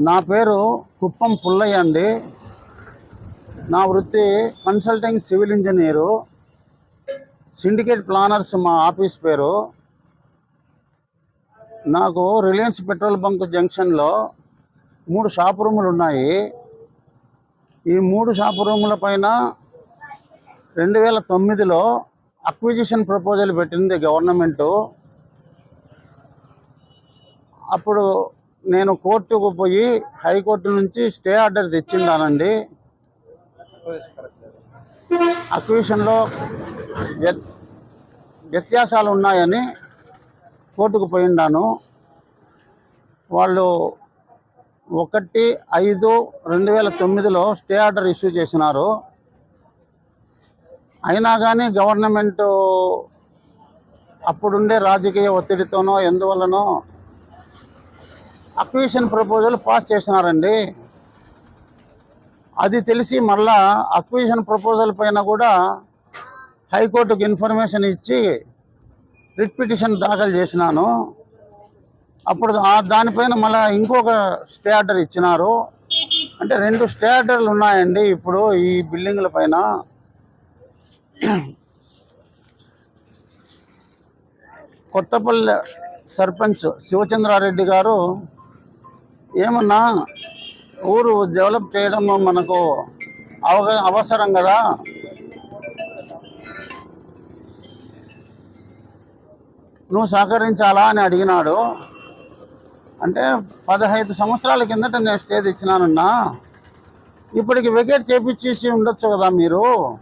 నా పేరు కుప్పం పుల్లయ్య అండి. నా వృత్తి consulting civil engineer. Syndicate planners మా ఆఫీస్ పేరు. నాకు రిలయన్స్ పెట్రోల్ బంక్ జంక్షన్లో మూడు షాప్ రూములు ఉన్నాయి. ఈ మూడు షాప్ రూముల పైన రెండు వేల తొమ్మిదిలో అక్విజిషన్ ప్రపోజల్ పెట్టింది గవర్నమెంటు. అప్పుడు నేను కోర్టుకు పోయి హైకోర్టు నుంచి స్టే ఆర్డర్ తెచ్చిండానండి. అక్విజిషన్లో వ్య- వ్యత్యాసాలు ఉన్నాయని కోర్టుకు పోయిండాను. వాళ్ళు ఒకటి ఐదు రెండు వేల తొమ్మిదిలో స్టే ఆర్డర్ ఇష్యూ చేసినారు. అయినా కానీ గవర్నమెంటు అప్పుడుండే రాజకీయ ఒత్తిడితోనో ఎందువల్లనో అక్విజిషన్ ప్రపోజల్ పాస్ చేసినారండి. అది తెలిసి మళ్ళా అక్విజిషన్ ప్రపోజల్ పైన కూడా హైకోర్టుకు ఇన్ఫర్మేషన్ ఇచ్చి రిట్ పిటిషన్ దాఖలు చేసినాను. అప్పుడు దానిపైన మళ్ళీ ఇంకొక స్టే ఆర్డర్ ఇచ్చినారు. అంటే రెండు స్టే ఆర్డర్లు ఉన్నాయండి ఇప్పుడు ఈ బిల్డింగ్ల పైన. కొత్తపల్లి సర్పంచ్ శివచంద్రారెడ్డి గారు ఏమన్నా ఊరు డెవలప్ చేయడం మనకు అవగా అవసరం కదా? నువ్వు సహకరించాలా అని అడిగినాడు. అంటే పదహైదు సంవత్సరాల కిందట నేను స్టేజ్ ఇచ్చినానన్నా. ఇప్పటికి వెకేట్ చేపించేసి ఉండొచ్చు కదా మీరు?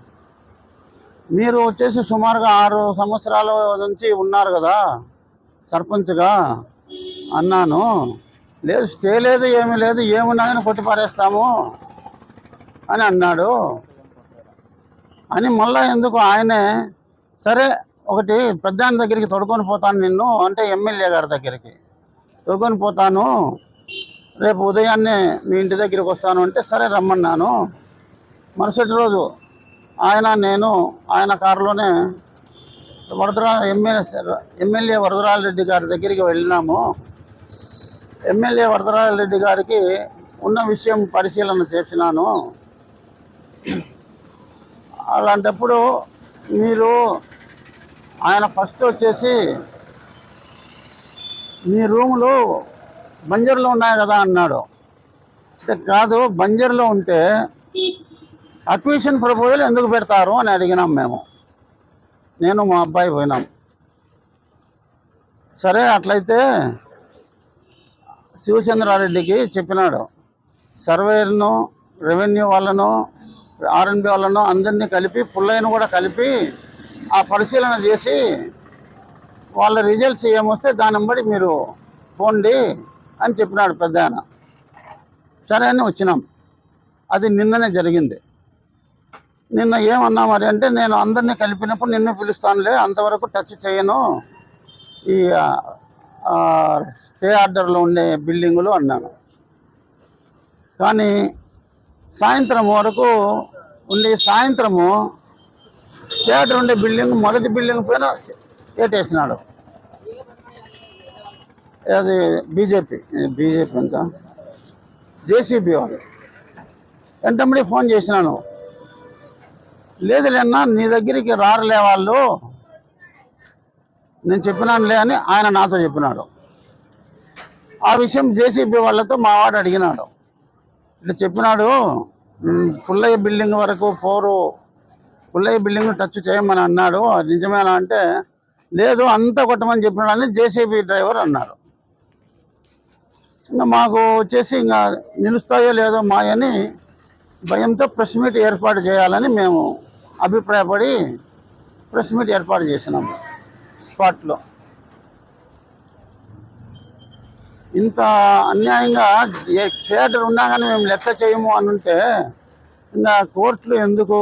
మీరు వచ్చేసి సుమారుగా ఆరు సంవత్సరాల నుంచి ఉన్నారు కదా సర్పంచ్గా అన్నాను. లేదు స్టే లేదు ఏమీ లేదు ఏమున్నాయని కొట్టి పారేస్తాము అని అన్నాడు. అని మళ్ళా ఎందుకు ఆయనే సరే ఒకటి పెద్ద దగ్గరికి తొడుకొని పోతాను నిన్ను అంటే ఎమ్మెల్యే గారి దగ్గరికి. తొడుకొని పోతాను రేపు ఉదయాన్నే మీ ఇంటి దగ్గరికి వస్తాను అంటే సరే రమ్మన్నాను. మరుసటి రోజు ఆయన నేను ఆయన కారులోనే వరదరా ఎమ్మెల్యే ఎమ్మెల్యే వరదరాజరెడ్డి గారి దగ్గరికి వెళ్ళినాము. ఎమ్మెల్యే వరదరాజరెడ్డి గారికి ఉన్న విషయం పరిశీలన చేసినాను. అలాంటప్పుడు మీరు ఆయన ఫస్ట్ వచ్చేసి మీ రూములు బంజర్లో ఉన్నాయి కదా అన్నాడు. అంటే కాదు బంజర్లో ఉంటే అక్విజిషన్ ప్రపోజల్ ఎందుకు పెడతారు అని అడిగినాం మేము. నేను మా అబ్బాయి పోయినాం. సరే అట్లయితే శివచంద్రారెడ్డికి చెప్పినాడు. సర్వేయర్ను రెవెన్యూ వాళ్ళను ఆర్ఎన్బి వాళ్ళను అందరినీ కలిపి పుల్లయ్యను కూడా కలిపి ఆ పరిశీలన చేసి వాళ్ళ రిజల్ట్స్ ఏమొస్తే దాన్ని బట్టి మీరు పోండి అని చెప్పినాడు పెద్ద ఆయన. సరే అని వచ్చినాం. అది నిన్ననే జరిగింది. నిన్న ఏమన్నా మరి అంటే నేను అందరినీ కలిపినప్పుడు నిన్ను పిలుస్తానులే అంతవరకు టచ్ చేయను. ఈ స్టే ఆర్డర్లో ఉండే బిల్డింగులు అన్నాను. కానీ సాయంత్రం వరకు ఉండి సాయంత్రము స్టే ఆర్డర్ ఉండే బిల్డింగ్ మొదటి బిల్డింగ్ పైన ఏటేసినాడు. అది బీజేపీ బీజేపీ అంతా. జేసీబీ వాళ్ళు. వెంటబడి ఫోన్ చేసినాను. లేదులేనా నీ దగ్గరికి రారులే వాళ్ళు. నేను చెప్పినానులే అని ఆయన నాతో చెప్పినాడు. ఆ విషయం జేసీబీ వాళ్ళతో మా వాడు అడిగినాడు. ఇట్లా చెప్పినాడు పుల్లయ్య బిల్డింగ్ వరకు పోరు పుల్లయ్య బిల్డింగ్ టచ్ చేయమని అన్నాడు. నిజమేనా అంటే లేదు అంతా కొట్టమని చెప్పినాడు అని జేసీబీ డ్రైవర్ అన్నాడు. ఇంకా మాకు వచ్చేసి ఇంకా నిలుస్తాయో లేదో మాయని భయంతో ప్రెస్ మీట్ ఏర్పాటు చేయాలని మేము అభిప్రాయపడి ప్రెస్ మీట్ ఏర్పాటు చేసినాము. స్పాట్లో. ఇంత అన్యాయంగా ఏ థియేటర్ ఉన్నా కానీ మేము లెక్క చేయము అని ఉంటే ఇంకా కోర్టులు ఎందుకు?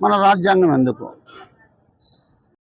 మన రాజ్యాంగం ఎందుకు?